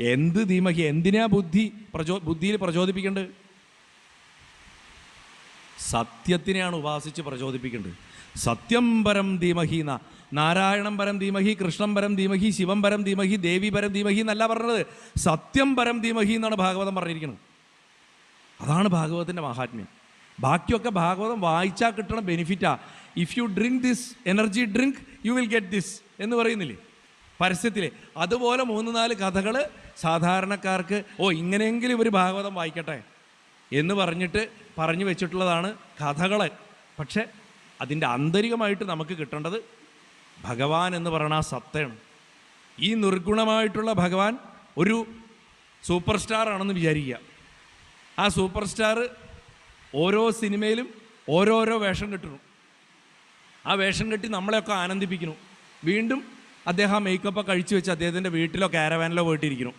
എന്ത് ധീമഹി എന്തിനാ ബുദ്ധി പ്രചോ ബുദ്ധിയിൽ പ്രചോദിപ്പിക്കേണ്ടത് സത്യത്തിനെയാണ് ഉപാസിച്ച് പ്രചോദിപ്പിക്കേണ്ടത് സത്യം പരം ധീമഹി എന്ന നാരായണം പരം ധീമഹി കൃഷ്ണം പരം ധീമഹി ശിവം പരം ധീമഹി ദേവി പരം ധീമഹി എന്നല്ല പറഞ്ഞത്. സത്യം പരം ധീമഹി എന്നാണ് ഭാഗവതം പറഞ്ഞിരിക്കുന്നത്. അതാണ് ഭാഗവതത്തിന്റെ മഹാത്മ്യം. ബാക്കിയൊക്കെ ഭാഗവതം വായിച്ചാൽ കിട്ടണം ബെനിഫിറ്റാ if you drink this energy drink you will get this എന്ന് പറയുന്നില്ലേ? പരസ്യത്തിലെ. അതുപോലെ മൂന്ന് നാല് കഥകൾ സാധാരണക്കാർക്ക് ഓ ഇങ്ങനെയെങ്കിലും ഇവർ ഭാഗവതം വായിക്കട്ടെ എന്ന് പറഞ്ഞിട്ട് പറഞ്ഞു വെച്ചിട്ടുള്ളതാണ് കഥകൾ പക്ഷെ അതിന്റെ ആന്തരികമായിട്ട് നമുക്ക് കിട്ടേണ്ടത് ഭഗവാൻ എന്ന് പറയുന്ന സത്തയാണ് ഈ നിർഗുണമായിട്ടുള്ള ഭഗവാൻ ഒരു സൂപ്പർ സ്റ്റാർ ആണെന്ന് വിചാരിക്കുക. ആ സൂപ്പർ സ്റ്റാർ ഓരോ സിനിമയിലും ഓരോരോ വേഷം കെട്ടുന്നു. ആ വേഷം കെട്ടി നമ്മളെയൊക്കെ ആനന്ദിപ്പിക്കുന്നു. വീണ്ടും അദ്ദേഹം മേക്കപ്പ് കഴിച്ചു വെച്ച് അദ്ദേഹത്തിന്റെ വീട്ടിലോ കാരവാനിലോ പോയിട്ടിരിക്കുന്നു.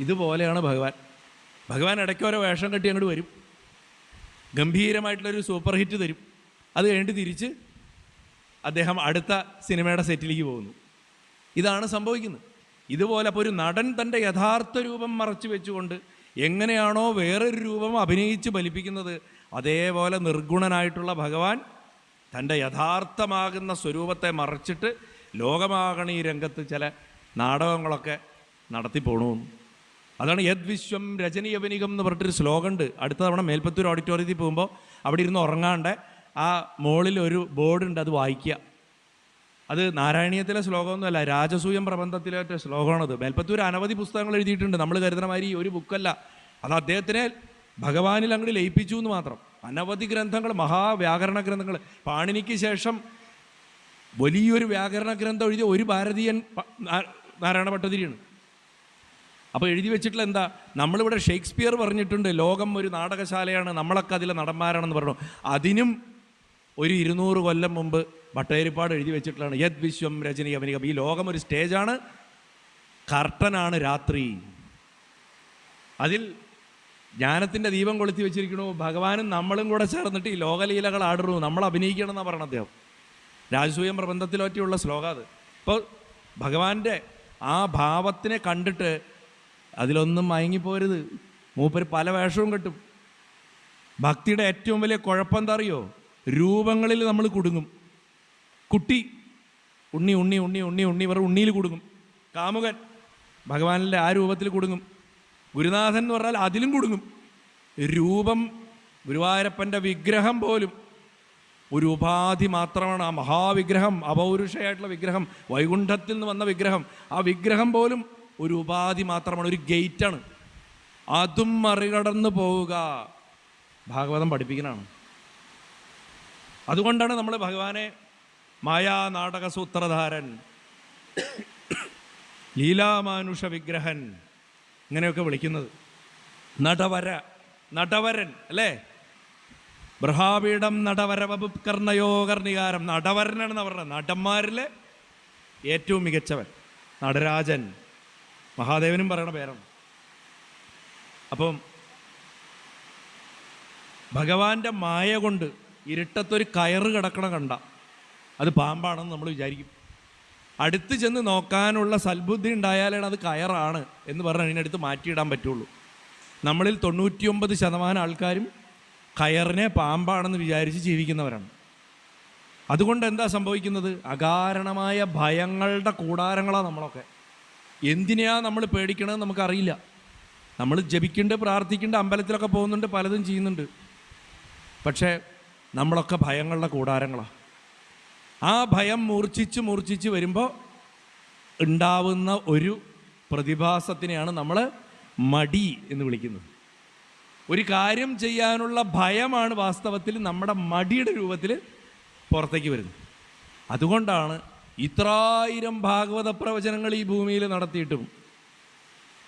ഇതുപോലെയാണ് ഭഗവാൻ. ഭഗവാൻ ഇടയ്ക്ക് ഓരോ വേഷം കെട്ടി അങ്ങോട്ട് വരും. ഗംഭീരമായിട്ടുള്ളൊരു സൂപ്പർ ഹിറ്റ് തരും. അത് കഴിഞ്ഞിട്ട് തിരിച്ച് അദ്ദേഹം അടുത്ത സിനിമയുടെ സെറ്റിലേക്ക് പോകുന്നു. ഇതാണ് സംഭവിക്കുന്നത്. ഇതുപോലെ അപ്പോൾ ഒരു നടൻ തന്റെ യഥാർത്ഥ രൂപം മറച്ചു വെച്ചുകൊണ്ട് എങ്ങനെയാണോ വേറൊരു രൂപം അഭിനയിച്ച് ഫലിപ്പിക്കുന്നത് അതേപോലെ നിർഗുണനായിട്ടുള്ള ഭഗവാൻ തന്റെ യഥാർത്ഥമാകുന്ന സ്വരൂപത്തെ മറച്ചിട്ട് ലോകമാകണ ഈ രംഗത്ത് ചില നാടകങ്ങളൊക്കെ നടത്തി പോകണമെന്ന് അതാണ് യദ്വിശ്വം രജനീയവനികം എന്ന് പറഞ്ഞിട്ടൊരു ശ്ലോകമുണ്ട്. അടുത്ത തവണ മേൽപ്പത്തൂർ ഓഡിറ്റോറിയത്തിൽ പോകുമ്പോൾ അവിടെ ഇരുന്ന് ഉറങ്ങാണ്ട് ആ മോളിൽ ഒരു ബോർഡുണ്ട് അത് വായിക്കുക. അത് നാരായണീയത്തിലെ ശ്ലോകമൊന്നുമല്ല രാജസൂയം പ്രബന്ധത്തിലെ ഒറ്റ ശ്ലോകമാണത്. മേൽപ്പത്തൂർ അനവധി പുസ്തകങ്ങൾ എഴുതിയിട്ടുണ്ട്. നമ്മൾ കരുതുന്ന മാതിരി ഒരു ബുക്കല്ല. അത് അദ്ദേഹത്തിനെ ഭഗവാനിൽ അങ്ങോട്ട് ലയിപ്പിച്ചു എന്ന് മാത്രം. അനവധി ഗ്രന്ഥങ്ങൾ മഹാവ്യാകരണ ഗ്രന്ഥങ്ങൾ. പാണിനിക്ക് ശേഷം വലിയൊരു വ്യാകരണ ഗ്രന്ഥം എഴുതിയ ഒരു ഭാരതീയൻ നാരായണ ഭട്ടതിരിയാണ്. അപ്പോൾ എഴുതി വെച്ചിട്ടുള്ള എന്താ? നമ്മളിവിടെ ഷേക്സ്പിയർ പറഞ്ഞിട്ടുണ്ട് ലോകം ഒരു നാടകശാലയാണ് നമ്മളൊക്കെ അതിലെ നടന്മാരാണെന്ന് പറഞ്ഞു. അതിനും ഒരു ഇരുന്നൂറ് കൊല്ലം മുമ്പ് ഭട്ടേരിപ്പാട് എഴുതി വെച്ചിട്ടുള്ളതാണ്. യദ് വിശ്വം രജനി അവനികം ഈ ലോകം ഒരു സ്റ്റേജാണ് കർട്ടനാണ് രാത്രി. അതിൽ ജ്ഞാനത്തിന്റെ ദീപം കൊളുത്തി വെച്ചിരിക്കണു. ഭഗവാനും നമ്മളും കൂടെ ചേർന്നിട്ട് ഈ ലോകലീലകൾ ആടുന്നു. നമ്മൾ അഭിനയിക്കണം എന്നാണ് പറഞ്ഞ അദ്ദേഹം. രാജസൂയം പ്രബന്ധത്തിലൊറ്റയുള്ള ശ്ലോകം അത്. ഇപ്പോൾ ഭഗവാന്റെ ആ ഭാവത്തിനെ കണ്ടിട്ട് അതിലൊന്നും മയങ്ങിപ്പോരുത്. മൂപ്പർ പല വേഷവും കിട്ടും. ഭക്തിയുടെ ഏറ്റവും വലിയ കുഴപ്പം എന്താ അറിയോ? രൂപങ്ങളിൽ നമ്മൾ കുടുങ്ങും. കുട്ടി ഉണ്ണി ഉണ്ണി ഉണ്ണി ഉണ്ണി ഉണ്ണി ഇവർ ഉണ്ണിയിൽ കുടുങ്ങും. കാമുകൻ ഭഗവാനിലെ ആ രൂപത്തിൽ കുടുങ്ങും. ഗുരുനാഥൻ എന്ന് പറഞ്ഞാൽ അതിലും കുടുങ്ങും. രൂപം ഗുരുവായൂരപ്പന്റെ വിഗ്രഹം പോലും ഒരു ഉപാധി മാത്രമാണ് ആ മഹാവിഗ്രഹം അപൗരുഷയായിട്ടുള്ള വിഗ്രഹം വൈകുണ്ഠത്തിൽ നിന്ന് വന്ന വിഗ്രഹം. ആ വിഗ്രഹം പോലും ഒരു ഉപാധി മാത്രമാണ് ഒരു ഗേറ്റാണ്. അതും മറികടന്ന് പോവുക. ഭാഗവതം പഠിപ്പിക്കുന്നതാണ്. അതുകൊണ്ടാണ് നമ്മൾ ഭഗവാനെ മായാ നാടക സൂത്രധാരൻ ലീലാമാനുഷ വിഗ്രഹൻ ഇങ്ങനെയൊക്കെ വിളിക്കുന്നത്. നടവര നടവരൻ അല്ലേ? ബൃഹാപീഠം നടവര കർണയോ കർണികാരം. നടവരനാണെന്ന് പറഞ്ഞത് നടന്മാരിലെ ഏറ്റവും മികച്ചവൻ. നടരാജൻ. മഹാദേവനും പറയണ പേരാണ്. അപ്പം ഭഗവാന്റെ മായ കൊണ്ട് ഇരുട്ടത്തൊരു കയറ് കിടക്കണ കണ്ട. അത് പാമ്പാണെന്ന് നമ്മൾ വിചാരിക്കും. അടുത്ത് ചെന്ന് നോക്കാനുള്ള സൽബുദ്ധി ഉണ്ടായാലാണ് അത് കയറാണ് എന്ന് പറഞ്ഞ് അതിനടുത്ത് മാറ്റിയിടാൻ പറ്റുള്ളൂ. നമ്മളിൽ തൊണ്ണൂറ്റിയൊമ്പത് ശതമാനം ആൾക്കാരും കയറിനെ പാമ്പാണെന്ന് വിചാരിച്ച് ജീവിക്കുന്നവരാണ്. അതുകൊണ്ട് എന്താ സംഭവിക്കുന്നത്? അകാരണമായ ഭയങ്ങളുടെ കൂടാരങ്ങളാണ് നമ്മളൊക്കെ. എന്തിനെയാ നമ്മൾ പേടിക്കണമെന്ന് നമുക്കറിയില്ല. നമ്മൾ ജപിക്കുന്നുണ്ട് പ്രാർത്ഥിക്കുന്നുണ്ട് അമ്പലത്തിലൊക്കെ പോകുന്നുണ്ട് പലതും ചെയ്യുന്നുണ്ട്. പക്ഷേ നമ്മളൊക്കെ ഭയങ്ങളുടെ കൂടാരങ്ങളാണ് ആ ഭയം മൂർച്ഛിച്ച് മൂർച്ഛിച്ച് വരുമ്പോൾ ഉണ്ടാവുന്ന ഒരു പ്രതിഭാസത്തിനെയാണ് നമ്മൾ മടി എന്ന് വിളിക്കുന്നത്. ഒരു കാര്യം ചെയ്യാനുള്ള ഭയമാണ് വാസ്തവത്തിൽ നമ്മുടെ മടിയുടെ രൂപത്തിൽ പുറത്തേക്ക് വരുന്നത്. അതുകൊണ്ടാണ് ഇത്രായിരം ഭാഗവത പ്രവചനങ്ങൾ ഈ ഭൂമിയിൽ നടത്തിയിട്ടും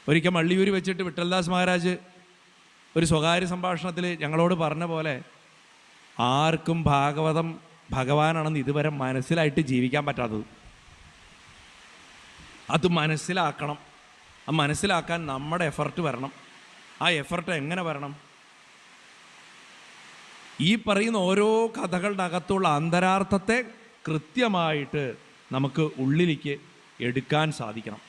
ഒരിക്കൽ മള്ളിയൂർ വെച്ചിട്ട് വിട്ടൽദാസ് മഹാരാജ് ഒരു സ്വകാര്യ സംഭാഷണത്തിൽ ഞങ്ങളോട് പറഞ്ഞ പോലെ ആർക്കും ഭാഗവതം ഭഗവാനാണെന്ന് ഇതുവരെ മനസ്സിലായിട്ട് ജീവിക്കാൻ പറ്റാത്തത്. അത് മനസ്സിലാക്കണം. ആ മനസ്സിലാക്കാൻ നമ്മുടെ എഫർട്ട് വരണം. ആ എഫർട്ട് എങ്ങനെ വരണം? ഈ പറയുന്ന ഓരോ കഥകളുടെ അകത്തുള്ള അന്തരാർത്ഥത്തെ കൃത്യമായിട്ട് നമുക്ക് ഉള്ളിലേക്ക് എടുക്കാൻ സാധിക്കണം.